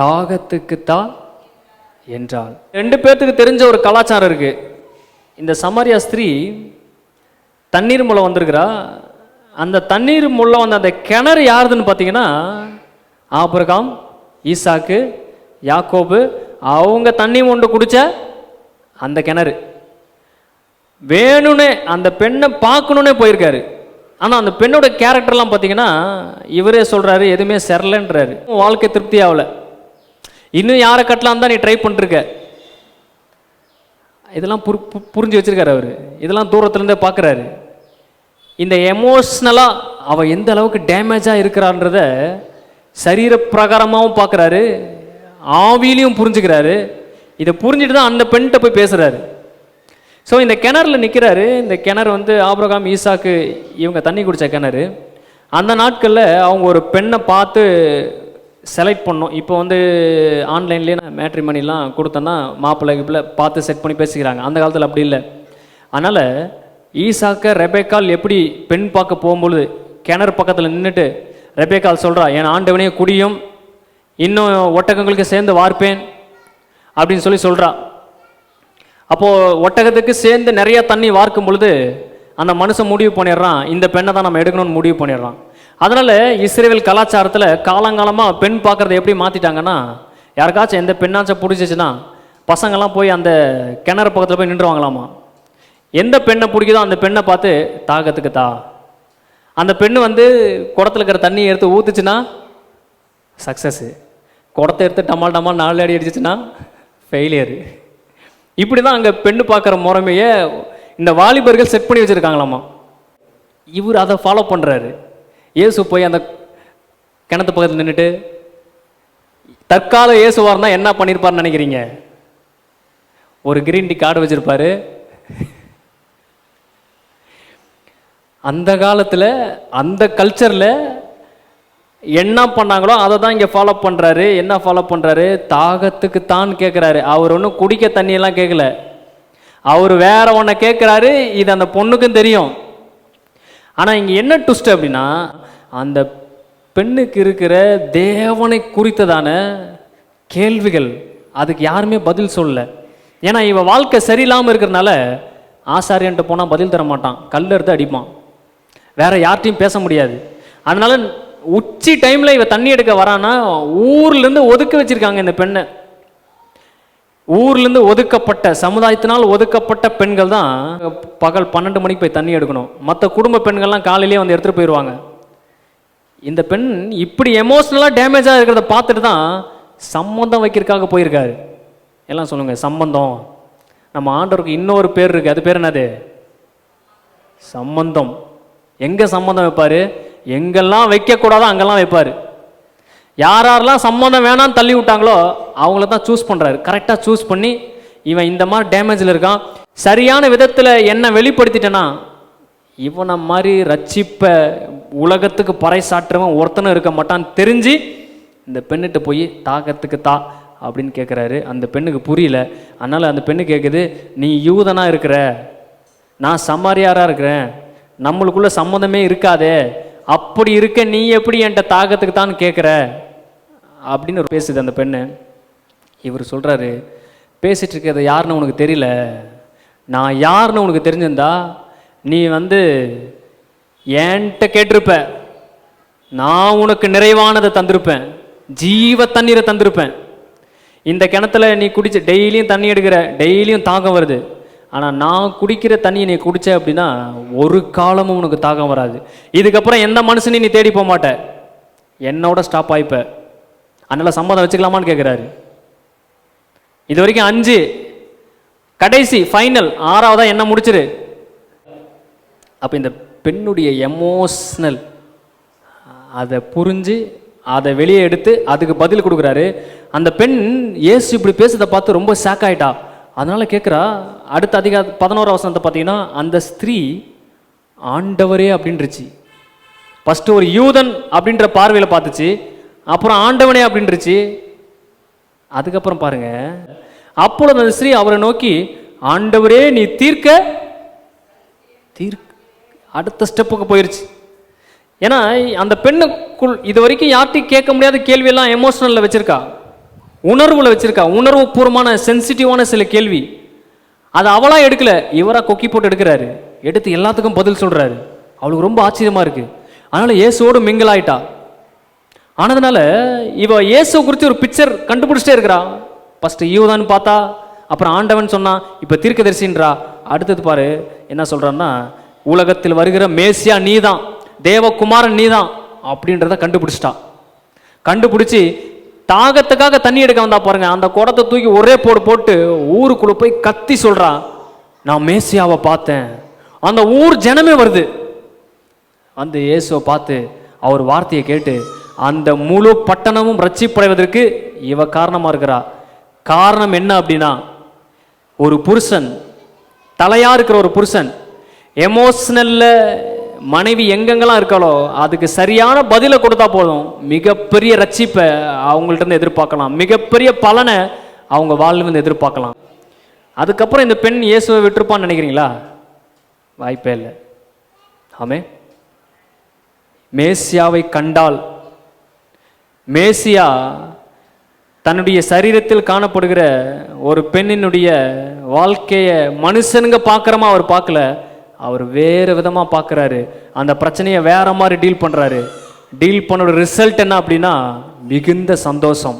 தாகத்துக்குத்தான் என்றால் என்றாள். ரெண்டு பேர்த்துக்கு தெரிஞ்ச ஒரு கலாச்சாரம் இருக்கு. இந்த சமாரியா ஸ்திரீ தண்ணீர் மூலம் வந்திருக்கிறா. அந்த தண்ணீர் மூலம் வந்த அந்த கிணறு யாருதுன்னு பார்த்தீங்கன்னா ஆபிரகாம் ஈசாக்கு யாக்கோபு அவங்க தண்ணி மொண்டு குடிச்ச அந்த கிணறு. வேணும்னே அந்த பெண்ணை பார்க்கணுன்னே போயிருக்காரு. ஆனால் அந்த பெண்ணோட கேரக்டர்லாம் பார்த்தீங்கன்னா இவரே சொல்கிறாரு எதுவுமே செரலன்றாரு. உன் வாழ்க்கை திருப்தி ஆகல. இன்னும் யாரை கட்டலாம் தான் நீ ட்ரை பண்ணிருக்க? இதெல்லாம் புரி பு- புரிஞ்சு வச்சுருக்காரு அவர். இதெல்லாம் தூரத்துலேருந்தே பார்க்குறாரு இந்த எமோஷ்னலாக அவள் எந்த அளவுக்கு டேமேஜாக இருக்கிறான்றத சரீர பிரகாரமாகவும் பார்க்குறாரு ஆவிலையும் புரிஞ்சுக்கிறாரு. இதை புரிஞ்சுட்டு தான் அந்த பெண்கிட்ட போய் பேசுகிறாரு ஸோ இந்த கிணறுல நிற்கிறாரு இந்த கிணறு வந்து ஆப்ரகாம் ஈசாக்கு இவங்க தண்ணி குடித்த கிணறு. அந்த நாட்களில் அவங்க ஒரு பெண்ணை பார்த்து செலக்ட் பண்ணோம். இப்போ வந்து ஆன்லைன்லேயே மேட்ரி மணிலாம் கொடுத்தோன்னா மாப்பிள்ளை கிப்பில் பார்த்து செட் பண்ணி பேசிக்கிறாங்க. அந்த காலத்தில் அப்படி இல்லை. அதனால் ஈசாக்க ரெபேக்கால் எப்படி பெண் பார்க்க போகும்பொழுது கிணறு பக்கத்தில் நின்றுட்டு ரெபேக்கால் சொல்கிறா என் ஆண்டவனையே குடியும் இன்னும் ஒட்டகங்களுக்கு சேர்ந்து வார்ப்பேன் அப்படின்னு சொல்லி சொல்கிறா அப்போது ஒட்டகத்துக்கு சேர்ந்து நிறையா தண்ணி வார்க்கும் பொழுது அந்த மனுஷன் முடிவு பண்ணிடுறான் இந்த பெண்ணை தான் நம்ம எடுக்கணும்னு முடிவு பண்ணிடுறான். அதனால் இஸ்ரேல் கலாச்சாரத்தில் காலங்காலமாக பெண் பார்க்குறத எப்படி மாற்றிட்டாங்கன்னா யாருக்காச்சும் எந்த பெண்ணாச்சும் பிடிச்சிச்சுன்னா பசங்கள்லாம் போய் அந்த கிணறு பக்கத்தில் போய் நின்றுவாங்களாமா? எந்த பெண்ணை பிடிக்குதோ அந்த பெண்ணை பார்த்து தாகத்துக்கு தா. அந்த பெண்ணு வந்து குடத்துல இருக்கிற தண்ணியை எடுத்து ஊற்றுச்சுன்னா சக்ஸஸ்ஸு குடத்தை எடுத்து டமால் டமால் நாலு அடி அடிச்சிச்சுன்னா ஃபெயிலியரு இப்படி தான் அங்கே பெண்ணு பார்க்குற முறைமையை இந்த வாலிபர்கள் செட் பண்ணி வச்சுருக்காங்களாமா? இவர் அதை ஃபாலோ பண்ணுறாரு இயேசு போய் அந்த கிணத்து பக்கத்தில் நின்றுட்டு தற்கால இயேசுவாக இருந்தால் என்ன பண்ணியிருப்பார்னு நினைக்கிறீங்க? ஒரு கிரீன் டீ கார்டு வச்சுருப்பாரு. அந்த காலத்தில் அந்த கல்ச்சரில் என்ன பண்ணாங்களோ அதை தான் இங்கே ஃபாலோ பண்ணுறாரு என்ன ஃபாலோ பண்ணுறாரு தாகத்துக்கு தான் கேட்குறாரு அவர் ஒன்றும் குடிக்க தண்ணியெல்லாம் கேட்கல அவர் வேற ஒன்றை கேட்குறாரு இது அந்த பொண்ணுக்கும் தெரியும். ஆனால் இங்கே என்ன ட்விஸ்ட் அப்படின்னா அந்த பெண்ணுக்கு இருக்கிற தேவனை குறித்ததான கேள்விகள் அதுக்கு யாருமே பதில் சொல்லல. ஏன்னா இவன் வாழ்க்கை சரியில்லாமல் இருக்கிறனால ஆசாரியன்ட்ட போனால் பதில் தர மாட்டான். கல் எடுத்து அடிப்பான். வேற யார்ட்டையும் பேச முடியாது. அதனால உச்சி டைமில் இவன் தண்ணி எடுக்க வரான்னா ஊர்லேருந்து ஒதுக்க வச்சுருக்காங்க இந்த பெண்ணை. ஊர்லேருந்து ஒதுக்கப்பட்ட சமுதாயத்தினால் ஒதுக்கப்பட்ட பெண்கள் தான் பகல் பன்னெண்டு மணிக்கு போய் தண்ணி எடுக்கணும். மற்ற குடும்ப பெண்கள்லாம் காலையிலேயே வந்து எடுத்துகிட்டு போயிடுவாங்க. இந்த பெண் இப்படி எமோஷ்னலாக டேமேஜாக இருக்கிறத பார்த்துட்டு தான் சம்மந்தம் வைக்கிறதுக்காக போயிருக்காரு. எல்லாம் சொல்லுங்கள் சம்பந்தம். நம்ம ஆண்டவருக்கு இன்னொரு பேர் இருக்குது அது பேர் என்னது? சம்பந்தம். எங்கே சம்பந்தம் வைப்பார்? எங்கெல்லாம் வைக்கக்கூடாதோ அங்கெல்லாம் வைப்பார். யார் யாரெல்லாம் சம்மந்தம் வேணாம்னு தள்ளி விட்டாங்களோ அவங்கள தான் சூஸ் பண்ணுறாரு கரெக்டாக சூஸ் பண்ணி இவன் இந்த மாதிரி டேமேஜில் இருக்கான். சரியான விதத்தில் என்ன வெளிப்படுத்திட்டேன்னா இவனை மாதிரி ரட்சிப்ப உலகத்துக்கு பறைசாற்றுவன் ஒருத்தனும் இருக்க மாட்டான்னு தெரிஞ்சு இந்த பெண்ணிட்ட போய் தாக்கத்துக்கு தா அப்படின்னு கேட்குறாரு அந்த பெண்ணுக்கு புரியல. அதனால் அந்த பெண்ணு கேட்குது நீ யூதனா இருக்கிற? நான் சமாரியாராக இருக்கிறேன். நம்மளுக்குள்ள சம்மந்தமே இருக்காதே. அப்படி இருக்க நீ எப்படி என்கிட்ட தாகத்துக்கு தான் கேட்குற அப்படின்னு ஒரு பேசுது அந்த பெண்ணு. இவர் சொல்கிறாரு பேசிகிட்டு இருக்கிறது யாருன்னு உனக்கு தெரியல. நான் யாருன்னு உனக்கு தெரிஞ்சிருந்தா நீ வந்து என்கிட்ட கேட்டிருப்ப. நான் உனக்கு நிறைவானதை தந்திருப்பேன். ஜீவ தண்ணீரை தந்திருப்பேன். இந்த கிணத்துல நீ குடிச்ச டெய்லியும் தண்ணி எடுக்கிற டெய்லியும் தாகம் வருது. ஆனால் நான் குடிக்கிற தண்ணியை நீ குடிச்ச அப்படின்னா ஒரு காலமும் உனக்கு தாகம் வராது. இதுக்கப்புறம் எந்த மனுஷனையும் நீ தேடி போக மாட்ட. என்னோட ஸ்டாப் ஆயிப்ப. அதனால் சம்மதம் வச்சுக்கலாமான்னு கேட்குறாரு இது வரைக்கும் அஞ்சு. கடைசி ஃபைனல் ஆறாவதா என்ன முடிச்சிரு? அப்போ இந்த பெண்ணுடைய எமோஷ்னல் அதை புரிஞ்சு அதை வெளியே எடுத்து அதுக்கு பதில் கொடுக்குறாரு. அந்த பெண் ஏசு இப்படி பேசுறதை பார்த்து ரொம்ப ஷாக் ஆயிட்டா. அதனால் கேட்குறா அடுத்த அதிக பதினோரு அவசரத்தை பார்த்தீங்கன்னா அந்த ஸ்திரீ ஆண்டவரே அப்படின்றச்சு. ஃபஸ்ட்டு ஒரு யூதன் அப்படின்ற பார்வையில் பார்த்துச்சு. அப்புறம் ஆண்டவனே அப்படின்றச்சு. அதுக்கப்புறம் பாருங்க. அப்பொழுது அந்த ஸ்ரீ அவரை நோக்கி ஆண்டவரே நீ தீர்க்க தீர்க்க அடுத்த ஸ்டெப்புக்கு போயிருச்சு. ஏன்னா அந்த பெண்ணுக்குள் இது வரைக்கும் யார்ட்டையும் கேட்க முடியாத கேள்வியெல்லாம் எமோஷனலில் வச்சுருக்கா. உணர்வுல வச்சிருக்கா உணர்வு பூர்வமான சென்சிட்டிவான சில கேள்வி. அதை அவளா எடுக்கல இவரா கொக்கி போட்டு எடுக்கிறாரு. எடுத்து எல்லாத்துக்கும் பதில் சொல்றாரு. அவளுக்கு ரொம்ப ஆச்சரியமா இருக்கு. அதனால இயேசுவோடு மிங்கிள் ஆயிட்டா. ஆனதுனால இவ இயேசு குறித்து ஒரு பிக்சர் கண்டுபிடிச்சிட்டே இருக்கிறா. ஃபர்ஸ்ட் ஈவதான்னு பார்த்தா அப்புறம் ஆண்டவன் சொன்னா இப்ப தீர்க்கதரிசின்றா. அடுத்தது பாரு என்ன சொல்றான்னா உலகத்தில் வருகிற மேசியா நீதான் தேவகுமாரன் நீதான் அப்படின்றத கண்டுபிடிச்சிட்டா. கண்டுபிடிச்சி தாகத்துக்காக தண்ணி எடுக்க வந்தா பாருங்க அந்த குடத்தை தூக்கி ஒரே போடு போட்டு ஊருக்குள்ள போய் கத்தி சொல்றா நான் மேசியாவை பார்த்தேன். அந்த ஊர் ஜனமே வருது. அந்த இயேசுவை பார்த்து அவர் வார்த்தையை கேட்டு அந்த முழு பட்டணமும் ரட்சிப்படைவதற்கு இவ காரணமா இருக்கிறா. காரணம் என்ன அப்படின்னா ஒரு புருஷன் தலையா இருக்கிற ஒரு புருஷன் எமோஷனல்ல மனைவி எங்கெங்கெல்லாம் இருக்காளோ அதுக்கு சரியான பதிலை கொடுத்தா போதும். மிகப்பெரிய ரட்சிப்பை அவங்கள்ட்ட இருந்து எதிர்பார்க்கலாம். மிகப்பெரிய பலனை அவங்க வாழ்விலிருந்து எதிர்பார்க்கலாம். அதுக்கப்புறம் இந்த பெண் இயேசுவை விட்டுருப்பான்னு நினைக்கிறீங்களா? வாய்ப்பே இல்லை. ஆமே மேசியாவை கண்டால் மேசியா தன்னுடைய சரீரத்தில் காணப்படுகிற ஒரு பெண்ணினுடைய வாழ்க்கையை மனுஷனுங்க பார்க்குறமா அவர் பார்க்கல. அவர் வேறு விதமாக பார்க்குறாரு. அந்த பிரச்சனையை வேற மாதிரி டீல் பண்ணுறாரு டீல் பண்ணோட ரிசல்ட் என்ன அப்படின்னா மிகுந்த சந்தோஷம்.